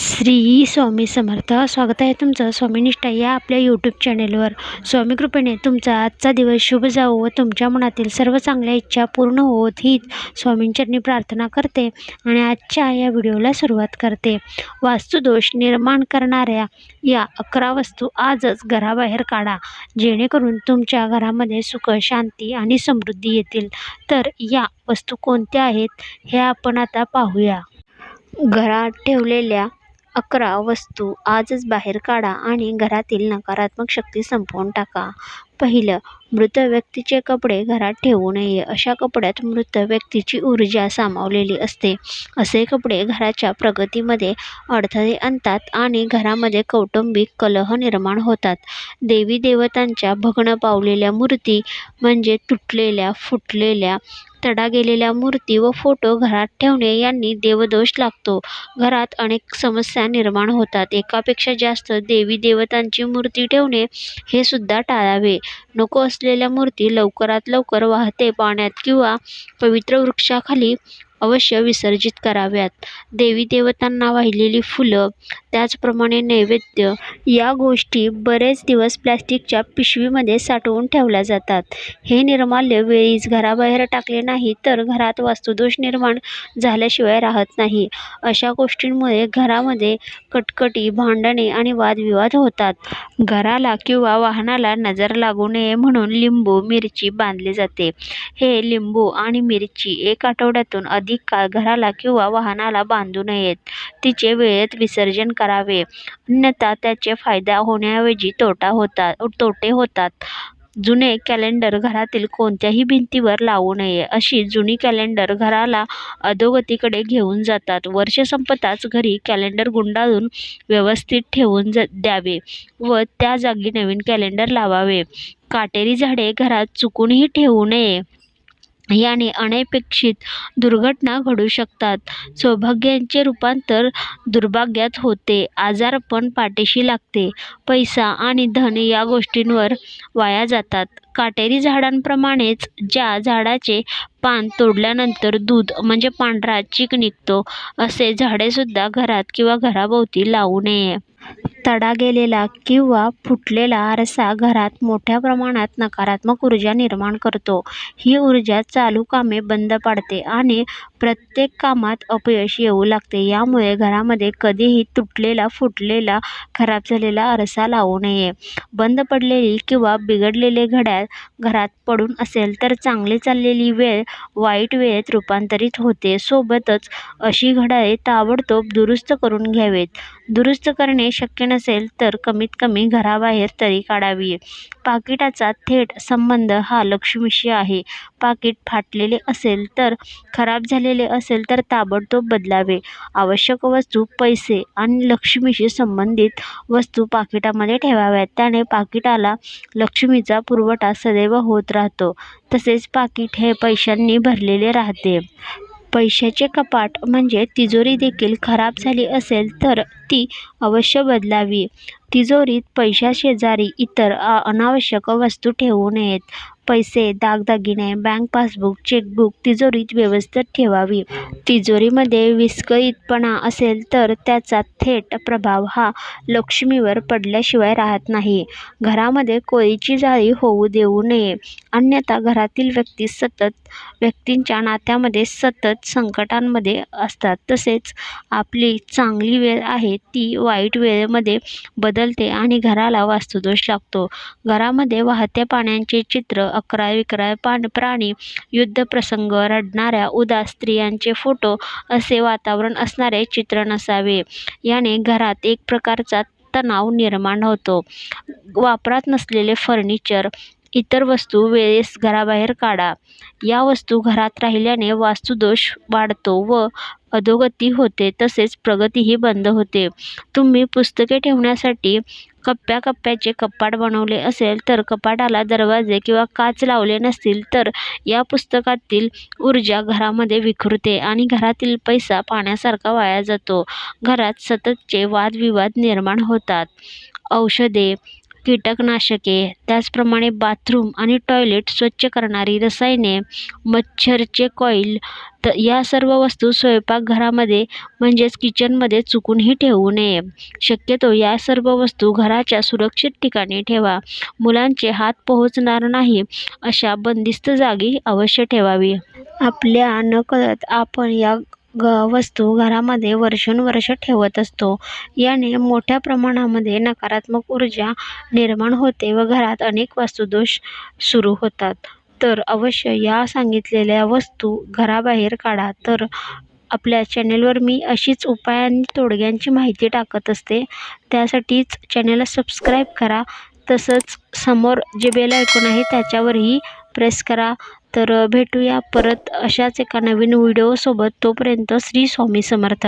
श्री स्वामी समर्थ. स्वागत आहे तुमचं स्वामीनिष्ठा या आपल्या यूट्यूब चॅनेलवर स्वामी कृपेने तुमचा आजचा दिवस शुभ जावो व तुमच्या मनातील सर्व चांगल्या इच्छा पूर्ण होत हीच स्वामींचरणी प्रार्थना करते आणि आजच्या या व्हिडिओला सुरुवात करते. वास्तुदोष निर्माण करणाऱ्या या अकरा वस्तू आजच घराबाहेर काढा. जेणेकरून तुमच्या घरामध्ये सुख शांती आणि समृद्धी येतील. तर या वस्तू कोणत्या आहेत हे आपण आता पाहूया. घरात ठेवलेल्या अकरा वस्तू आजच बाहेर काढा आणि घरातील नकारात्मक शक्ती संपवून टाका. पहिलं मृत व्यक्तीचे कपडे घरात ठेवू नये. अशा कपड्यात मृत व्यक्तीची ऊर्जा सामावलेली असते. असे कपडे घराच्या प्रगतीमध्ये अडथळे आणतात आणि घरामध्ये कौटुंबिक कलह निर्माण होतात. देवी देवतांच्या भग्न पावलेल्या मूर्ती म्हणजे तुटलेल्या फुटलेल्या तडा गेलेल्या मूर्ती व फोटो घरात ठेवणे यांनी देवदोष लागतो. घरात अनेक समस्या निर्माण होतात. एकापेक्षा जास्त देवी देवतांची मूर्ती ठेवणे हे सुद्धा टाळावे. नको असलेल्या मूर्ती लवकरात लवकर वाहते पाण्यात किंवा पवित्र वृक्षाखाली अवश्य विसर्जित कराव्यात. देवी देवतांना वाहिलेली फुलं त्याचप्रमाणे नैवेद्य या गोष्टी बरेच दिवस प्लॅस्टिकच्या पिशवीमध्ये साठवून ठेवल्या जातात. हे निर्माल्य वेळीच घराबाहेर टाकले नाही तर घरात वास्तुदोष निर्माण झाल्याशिवाय राहत नाही. अशा गोष्टींमुळे घरामध्ये कटकटी भांडणे आणि वादविवाद होतात. घराला किंवा वाहनाला नजर लागू नये म्हणून लिंबू मिरची बांधली जाते. हे लिंबू आणि मिरची एक आठवड्यातून अधिक काळ घराला किंवा वाहनाला बांधू नयेत. तिचे वेळेत विसर्जन करावे. अन्यथा त्याचे फायदा होण्याऐवजी तोटा होतात तोटे होतात. जुने कॅलेंडर घरातील कोणत्याही भिंतीवर लावू नये अशी जुनी कॅलेंडर घराला अधोगतीकडे घेऊन जातात. वर्ष संपताच घरी कॅलेंडर गुंडाळून व्यवस्थित ठेवून ज द्यावे व त्या जागी नवीन कॅलेंडर लावावे. काटेरी झाडे घरात चुकूनही ठेवू नये. याने अनपेक्षित दुर्घटना घडू शकतात. सौभाग्याचे रूपांतर दुर्भाग्यात होते. आजारपण पाठीशी लागते. पैसा आणि धन या गोष्टींवर वाया जातात. काटेरी झाडांप्रमाणेच ज्या झाडाचे पान तोडल्यानंतर दूध म्हणजे पांढरा चीक निघतो असे झाडेसुद्धा घरात किंवा घराभोवती लावू नये. तडा गेलेला किंवा फुटलेला आरसा घरात मोठ्या प्रमाणात नकारात्मक ऊर्जा निर्माण करतो. ही ऊर्जा चालू कामे बंद पाडते आणि प्रत्येक कामात अपयश येऊ लागते. यामुळे घरामध्ये कधीही तुटलेला फुटलेला खराब झालेला आरसा लावू नये. बंद पडलेली किंवा बिघडलेले घड्याळ घरात पडून असेल तर चांगली चाललेली वेळ वाईट वेळेत रूपांतरित होते. सोबतच अशी घड्याळे ताबडतोब दुरुस्त करून घ्यावेत. दुरुस्त करणे शक्य नसेल तर कमीत कमी घराबाहेर तरी काढावी. पाकिटाचा थेट संबंध हा लक्ष्मीशी आहे. पाकिट फाटलेले असेल तर खराब झालेले असेल तर ताबडतोब बदलावे. आवश्यक वस्तू पैसे आणि लक्ष्मीशी संबंधित वस्तू पाकिटामध्ये ठेवाव्यात. त्याने पाकिटाला लक्ष्मीचा पुरवठा सदैव होत राहतो. तसेच पाकिट हे पैशांनी भरलेले राहते. पैशाचे कपाट म्हणजे तिजोरी देखील खराब झाली असेल तर ती अवश्य बदलावी. तिजोरीत पैशाशेजारी इतर अनावश्यक वस्तू ठेवू नयेत. पैसे दागदागिने बँक पासबुक चेकबुक तिजोरीत व्यवस्थित ठेवावी. तिजोरीमध्ये विस्कळीतपणा असेल तर त्याचा थेट प्रभाव हा लक्ष्मीवर पडल्याशिवाय राहत नाही. घरामध्ये कोळीची जाळी होऊ देऊ नये. अन्यथा घरातील व्यक्ती सतत व्यक्तींच्या नात्यामध्ये सतत संकटांमध्ये असतात. तसेच आपली चांगली वेळ आहे ती वाईट वेळेमध्ये बदलते आणि घराला वास्तुदोष लागतो. घरामध्ये वाहत्या पाण्याचे चित्र अकराळ विक्राय पान प्राणी युद्धप्रसंग रडणाऱ्या उदास स्त्रियांचे फोटो असे वातावरण असणारे चित्र नसावे याने घरात एक प्रकारचा तणाव निर्माण होतो. वापरात नसलेले फर्निचर इतर वस्तू वेळेस घराबाहेर काढा. या वस्तू घरात राहिल्याने वास्तुदोष वाढतो व अधोगती होते तसेच प्रगतीही बंद होते. तुम्ही पुस्तके ठेवण्यासाठी कप्प्या कप्प्याचे कपाट बनवले असेल तर कपाटाला दरवाजे किंवा काच लावले नसतील तर या पुस्तकातील ऊर्जा घरामध्ये विखुरते आणि घरातील पैसा पाण्यासारखा वाया जातो. घरात सततचे वादविवाद निर्माण होतात. औषधे कीटकनाशके त्याचप्रमाणे बाथरूम आणि टॉयलेट स्वच्छ करणारी रसायने मच्छरचे कॉईल तर या सर्व वस्तू स्वयंपाकघरामध्ये म्हणजेच किचनमध्ये चुकूनही ठेवू नये. शक्यतो या सर्व वस्तू घराच्या सुरक्षित ठिकाणी ठेवा. मुलांचे हात पोहोचणार नाही अशा बंदिस्त जागी अवश्य ठेवावी. आपल्या नकळत आपण या ग वस्तू घरामध्ये वर्षानुवर्ष ठेवत असतो. याने मोठ्या प्रमाणामध्ये नकारात्मक ऊर्जा निर्माण होते व घरात अनेक वास्तुदोष सुरू होतात. तर अवश्य या सांगितलेल्या वस्तू घराबाहेर काढा. तर आपल्या चॅनेलवर मी अशीच उपाय आणि तोडग्यांची माहिती टाकत असते. त्यासाठीच चॅनेलला सबस्क्राईब करा. तसंच समोर जे बेल ऐकून आहे त्याच्यावरही प्रेस करा. तर भेटूया परत अशाच एका नवीन व्हिडिओसोबत. तोपर्यंत श्री स्वामी समर्थ.